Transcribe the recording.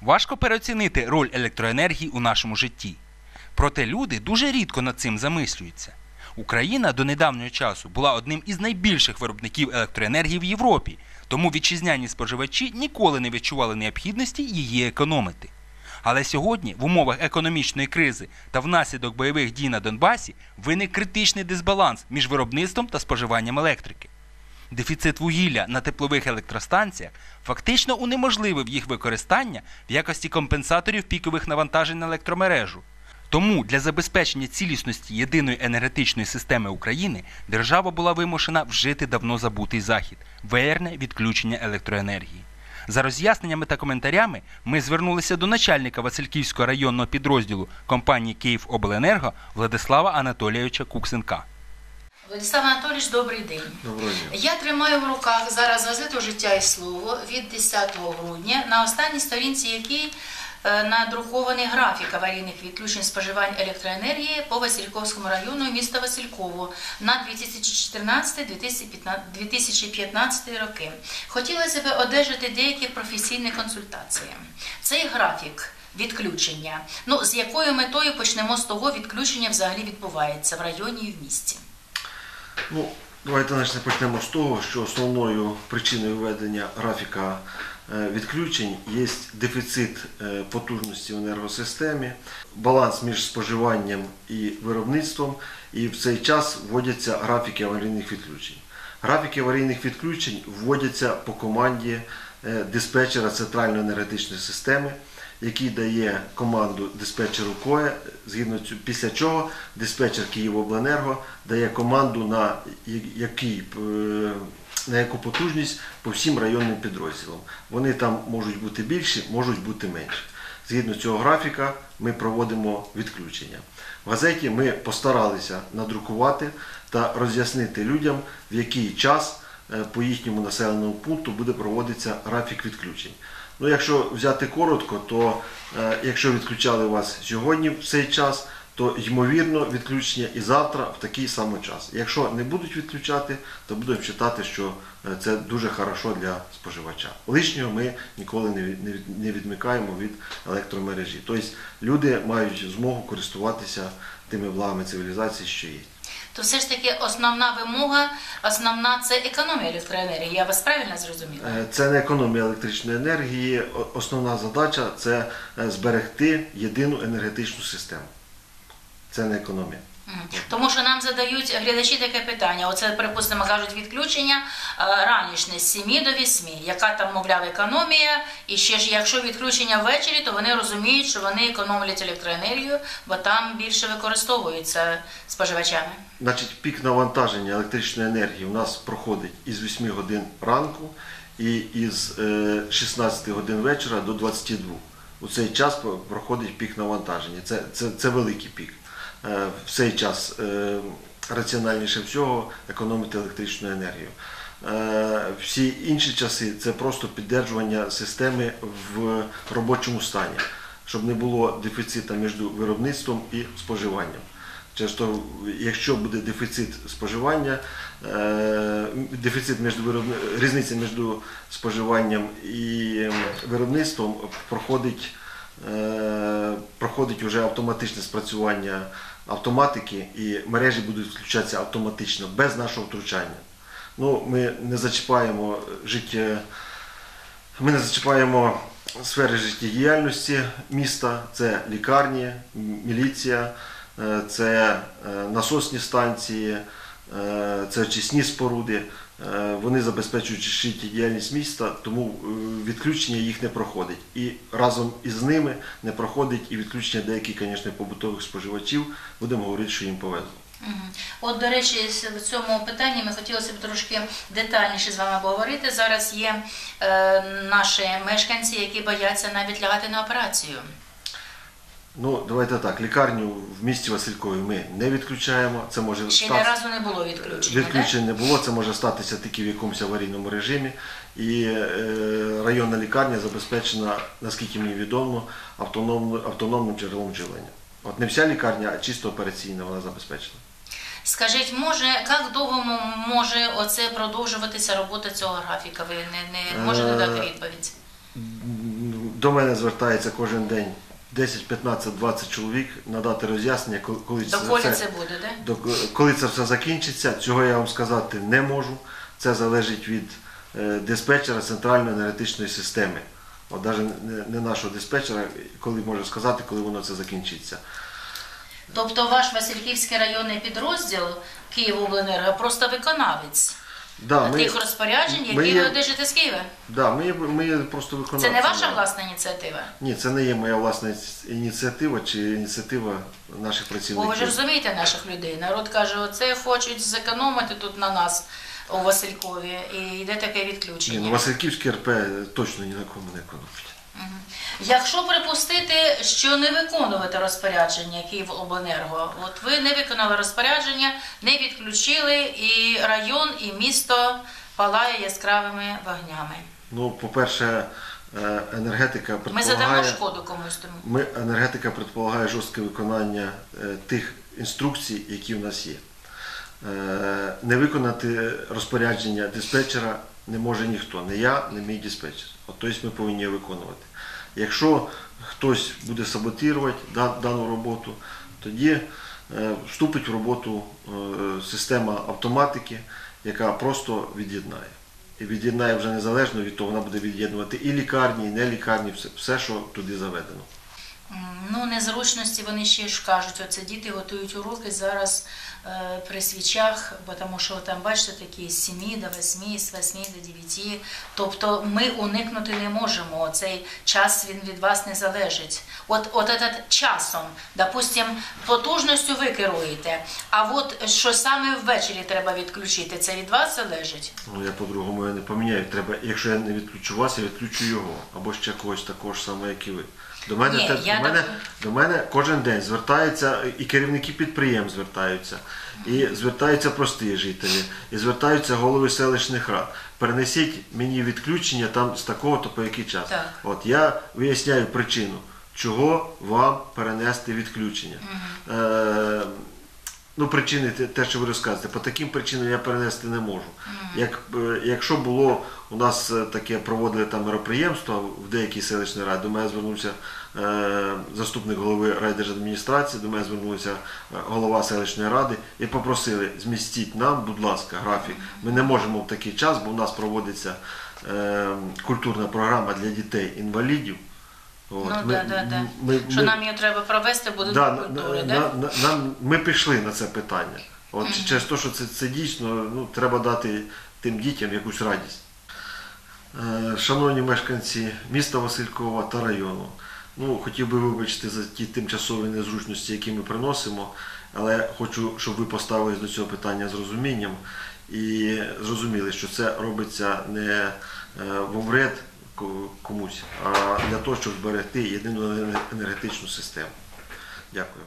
Важко переоцінити роль електроенергії у нашому житті. Проте люди дуже рідко над цим замислюються. Україна до недавнього часу була одним із найбільших виробників електроенергії в Європі, тому вітчизняні споживачі ніколи не відчували необхідності її економити. Але сьогодні, в умовах економічної кризи та внаслідок бойових дій на Донбасі, виник критичний дисбаланс між виробництвом та споживанням електрики. Дефіцит вугілля на теплових електростанціях фактично унеможливив їх використання в якості компенсаторів пікових навантажень на електромережу. Тому для забезпечення цілісності єдиної енергетичної системи України держава була вимушена вжити давно забутий захід веєрне відключення електроенергії. За роз'ясненнями та коментарями ми звернулися до начальника Васильківського районного підрозділу компанії «Київобленерго» Владислава Анатолійовича Куксенка. Владислав Анатолійович, добрий день. Доброго дня. Я тримаю в руках зараз газету Життя і слово від 10 грудня, на останній сторінці якій е, надрукований графік аварійних відключень споживань електроенергії по Васильковському району міста Васильково на 2014-2015 роки. Хотілося б одержати деякі професійні консультації. Цей графік. Відключення. Ну, з якою метою почнемо з того відключення взагалі відбувається в районі і в місті? Ну, давайте значить, почнемо з того, що основною причиною введення графіка е, відключень є дефіцит е, потужності в енергосистемі, баланс між споживанням і виробництвом, і в цей час вводяться графіки аварійних відключень. Графіки аварійних відключень вводяться по команді е, диспетчера центральної енергетичної системи, який дає команду диспетчеру КОЕ, згідно цю- після чого диспетчер Київобленерго дає команду на, який, е, на яку потужність по всім районним підрозділам. Вони там можуть бути більші, можуть бути менші. Згідно цього графіка ми проводимо відключення. В газеті ми постаралися надрукувати та роз'яснити людям, в який час е, по їхньому населеному пункту буде проводитися графік відключень. Ну, якщо взяти коротко, то е, якщо відключали вас сьогодні в цей час, то ймовірно відключення і завтра в такий самий час. Якщо не будуть відключати, то будемо вважати, що е, це дуже хорошо для споживача. Лишнього ми ніколи не від- не від- не відмикаємо від електромережі. Тобто люди мають змогу користуватися тими благами цивілізації, що є. То все ж таки основна вимога, основна це економія електроенергії. Я вас правильно зрозуміла? Е, Це не економія електричної енергії. Основна задача це е, зберегти єдину енергетичну систему. Це не економія. Тому що нам задають глядачі таке питання. Оце, припустимо, кажуть, відключення е, ранішне з 7 до 8. Яка там, мовляв, економія? І ще ж, якщо відключення ввечері, то вони розуміють, що вони економлять електроенергію, бо там більше використовується споживачами. Значить, пік навантаження електричної енергії у нас проходить із 8 годин ранку і із е, 16 годин вечора до 22. У цей час проходить пік навантаження. Це, це, це великий пік. Е, В цей час е, раціональніше всього економити електричну енергію. Е, Всі інші часи це просто піддержування системи в робочому стані, щоб не було дефіциту між виробництвом і споживанням. Через то, якщо буде дефіцит споживання, дефіцит між виробни- різниця між споживанням і виробництвом проходить, проходить вже автоматичне спрацювання автоматики, і мережі будуть включатися автоматично без нашого втручання. Ну, ми не зачіпаємо життя. Ми не зачіпаємо сфери життєдіяльності міста, це лікарні, міліція, е, це е, насосні станції, е, це очисні споруди. Е, Вони забезпечують життєдіяльність міста, тому е, відключення їх не проходить. І разом із ними не проходить і відключення деяких, звісно, побутових споживачів. Будемо говорити, що їм повезло. От, до речі, в цьому питанні ми хотілося б трошки детальніше з вами поговорити. Зараз є е, наші мешканці, які бояться навіть лягати на операцію. Ну, давайте так. Лікарню в місті Василькові ми не відключаємо. Це може Ще ні разу не було відключення. Відключень не було, це може статися тільки в якомусь аварійному режимі. І е, районна лікарня забезпечена, наскільки мені відомо, автономно, автономним джерелом живлення. От не вся лікарня, а чисто операційна вона забезпечена. Скажіть, може, як довго м- може оце продовжуватися робота цього графіка? Ви не, не можете Е, дати відповідь? до мене звертається кожен день 10, 15, 20 чоловік надати роз'яснення, коли, коли Доколі це, це буде, да? до- коли це все закінчиться. Цього я вам сказати не можу. Це залежить від е, диспетчера центральної енергетичної системи. От навіть не, не нашого диспетчера, коли може сказати, коли воно це закінчиться. Тобто ваш Васильківський районний підрозділ Київобленерго просто виконавець Да, тих розпоряджень, які ми є- ви одержите з Києва. да, ми, ми просто виконавці. Це не ваша власна ініціатива? Ні, це не є моя власна ініціатива чи ініціатива наших Бо ви ж працівників. розумієте наших людей. Народ каже, оце хочуть зекономити тут на нас у Василькові, і йде таке Ні, відключення. ну Васильківський РП точно ні на кому не економить. Якщо припустити, що не виконувати розпорядження Київобленерго, от ви не виконали розпорядження, не відключили, і район, і місто палає яскравими вогнями. Ну, по-перше, е, енергетика Ми задамо шкоду комусь тому. ми, енергетика предполагає жорстке виконання е, тих інструкцій, які в нас є. Е, Не виконати розпорядження диспетчера не може ніхто, не я, не мій диспетчер. От, тобто ми повинні виконувати. Якщо хтось буде саботувати дану роботу, тоді е, вступить в роботу е, система автоматики, яка просто від'єднає. І від'єднає вже незалежно від того, вона буде від'єднувати і лікарні, і не лікарні, все, все, що туди заведено. Ну, незручності вони ще ж кажуть, оце діти готують уроки зараз е, при свічах, бо тому що там, бачите, такі з 7 до 8, з 8 до 9. Тобто ми уникнути не можемо. Цей час він від вас не залежить. От, от этот часом, допустим, потужністю ви керуєте, а от що саме ввечері треба відключити, це від вас залежить. Ну, я по-другому я не поміняю. Треба, якщо я не відключу вас, я відключу його. Або ще когось такого ж саме, як і ви. До мене, Ні, те- я до, мене, так- до мене кожен день звертаються і керівники підприємств звертаються, і звертаються прості жителі, і звертаються голови селищних рад. Перенесіть мені відключення там з такого-то по який час. Так. От я виясняю причину, чого вам перенести відключення. Е, Ну, причини те- що ви розказуєте, по таким причинам я перенести не можу. Як, е, якщо було у нас е, таке проводили там мероприємство в деякій селищній раді, до мене звернувся е, заступник голови райдержадміністрації, до мене звернувся е, голова селищної ради і попросили змістіть нам, будь ласка, графік. Ми не можемо в такий час, бо у нас проводиться е, культурна програма для дітей-інвалідів. От, ну, ми- да, да, да. ми- що ми- нам її треба провести, будуть Да, культури, на, да? на, на, нам, ми пішли на це питання. От через те, що це, це дійсно ну, треба дати тим дітям якусь радість. Е, Шановні мешканці міста Василькова та району, ну, хотів би вибачити за ті тимчасові незручності, які ми приносимо, але хочу, щоб ви поставились до цього питання з розумінням і зрозуміли, що це робиться не е, во вред ко- комусь, а для того, щоб зберегти єдину енергетичну систему. Дякую.